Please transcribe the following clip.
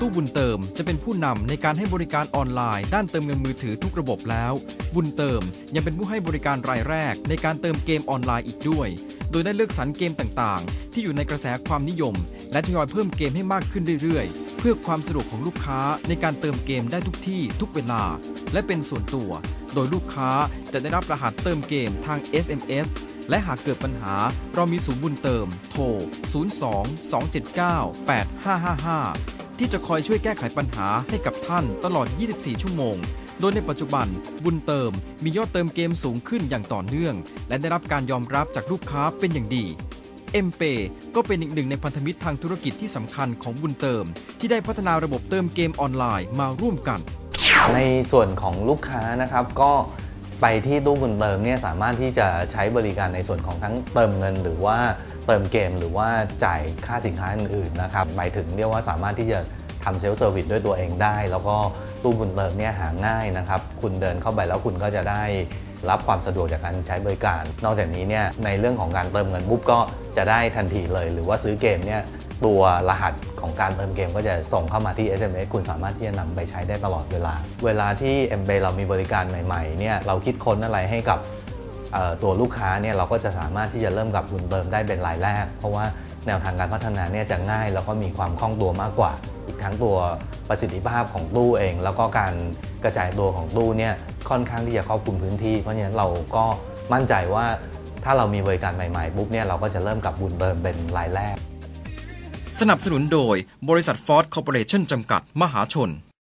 ตู้บุญเติมจะเป็นผู้นำในการให้บริการออนไลน์ ด้านเติมเงินมือถือทุกระบบแล้ว บุญเติมยังเป็นผู้ให้บริการรายแรก ในการเติมเกมออนไลน์อีกด้วย โดยได้เลือกสรรเกมต่างๆ ที่อยู่ในกระแสความนิยม และทยอยเพิ่มเกมให้มากขึ้นเรื่อยๆ เพื่อความสะดวกของลูกค้าในการเติมเกมได้ทุกที่ทุกเวลา และเป็นส่วนตัว โดยลูกค้าจะได้รับรหัสเติมเกมทาง SMS และหากเกิดปัญหาเรามีศูนย์บุญเติม โทร 02 279 8555 ที่จะคอยช่วยแก้ไขปัญหาให้กับท่านตลอด 24 ชั่วโมง โดยในปัจจุบันบุญเติมมียอดเติมเกมสูงขึ้นอย่างต่อเนื่อง และได้รับการยอมรับจากลูกค้าเป็นอย่างดีเอ็มเปก็เป็นอีกหนึ่งในพันธมิตรทางธุรกิจที่สำคัญของบุญเติม ที่ได้พัฒนาระบบเติมเกมออนไลน์มาร่วมกัน ในส่วนของลูกค้านะครับก็ ไปที่ตู้บุญเติมเนี่ยสามารถที่จะใช้บริการในส่วนของทั้งเติมเงิน หรือว่าเติมเกมหรือว่าจ่ายค่าสินค้าอื่นๆนะครับหมายถึงเรียกว่าสามารถที่จะทำเซลล์เซอร์วิสด้วยตัวเองได้ แล้วก็ตู้บุญเติมเนี่ยหาง่ายนะครับ คุณเดินเข้าไปแล้วคุณก็จะได้รับความสะดวกจากการใช้บริการ นอกจากนี้เนี่ยในเรื่องของการเติมเงินปุ๊บก็จะได้ทันทีเลย หรือว่าซื้อเกมเนี่ย ตัวรหัสของการเติมเกมก็จะส่งเข้ามาที่ SMS คุณสามารถที่จะนำไปใช้ได้ตลอดเวลา เวลาที่ m b เรามีบริการใหม่ๆเนี่ยเราคิดค้นอะไรให้กับตัวลูกค้าเนี่ยเราก็จะสามารถที่จะเริ่มกับบุญเติมได้เป็นรายแรก เพราะว่าแนวทางการพัฒนาเนี่ยจะง่ายแล้วก็มีความคล่องตัวมากกว่า อีกทั้งตัวประสิทธิภาพของตู้เอง แล้วก็การกระจายตัวของตู้เนี่ยค่อนข้างที่จะครอบคลุมพื้นที่ เพราะฉะนั้นเราก็มั่นใจว่าถ้าเรามีบริการใหม่ๆปุ๊บเนี่ยเราก็จะเริ่มกับบุญเติมเป็นรายแรก สนับสนุนโดยบริษัทฟอร์ดคอร์ปอเรชั่นจำกัดมหาชน